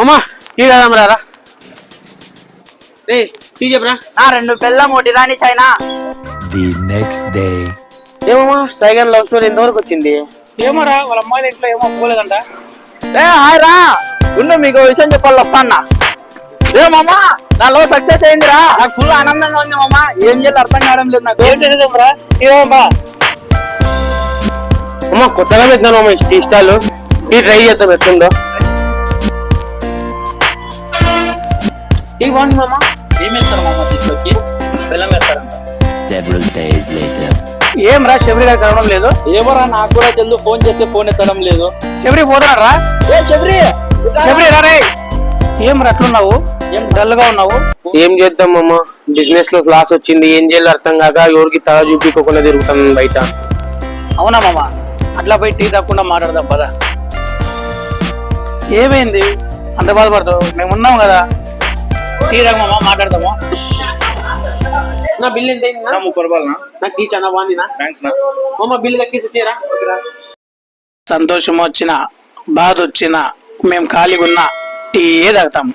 అమ్మా టీ కదాం రారా? రే టీ చెప్పరా? నా రెండు బెల్లం ఒకటి రాని చైనా The next day. ఏమమ్మా సైగన్ లవ్ స్టోరీ ఎంతవరకు వచ్చింది? ఏమోరా వాళ్ళ అమ్మాయి ఇంట్లో ఏమో పోలేదంట ఏ హాయ్ రా. ఉండు మీకు విషయం చెప్పాలి వస్తానా ఏ మామా నా లవ్ సక్సెస్ అయిందిరా నాకు ఫుల్ ఆనందంగా ఉంది మామా. ఏం చేయాలి అర్థం కావడం లేదు నాకు. ఏం చేసేదేమరా ఏమమ్మా అమ్మా కొత్తగా పెట్టినాను అమ్మా టీ స్టాల్. టీ ట్రై చేద్దాం ఎట్లుందో. టీ బాగుంది మామ. ఏం వేస్తారు మామ దీంట్లోకి? బెల్లం వేస్తారంట. Several days later. ఏం రా శబరి గారు కలవడం లేదు? ఏమోరా నాకు కూడా తెలుసు ఫోన్ చేస్తే ఫోన్ ఎత్తడం లేదు. శబరి పోతున్నాడు రా ఏ శబరి? శబరి రా రే. ఏం రా అట్లున్నావు? ఏం డల్గా ఉన్నావు? ఏం చేద్దాం అమ్మ బిజినెస్లో క్లాస్ వచ్చింది ఏం చేయాలో అర్థం కాక ఎవరికి తల చూపించకుండా తిరుగుతాను బయట. అవునా మామ? అట్లా పోయి టీ తప్పకుండా మాట్లాడదాం పద. ఏమైంది? అంత బాధపడతావు? మేము ఉన్నాం కదా. మామ మాట్లాడదాము? నా బిల్ ఎంత అయింది ముప్పై రూపాయలనా నాకు థ్యాంక్స్ నా. బిల్ కట్టేసి వచ్చారా సంతోషం వచ్చిన బాధ వచ్చిన మేము ఖాళీగా ఉన్నా టీ తాగుతాము.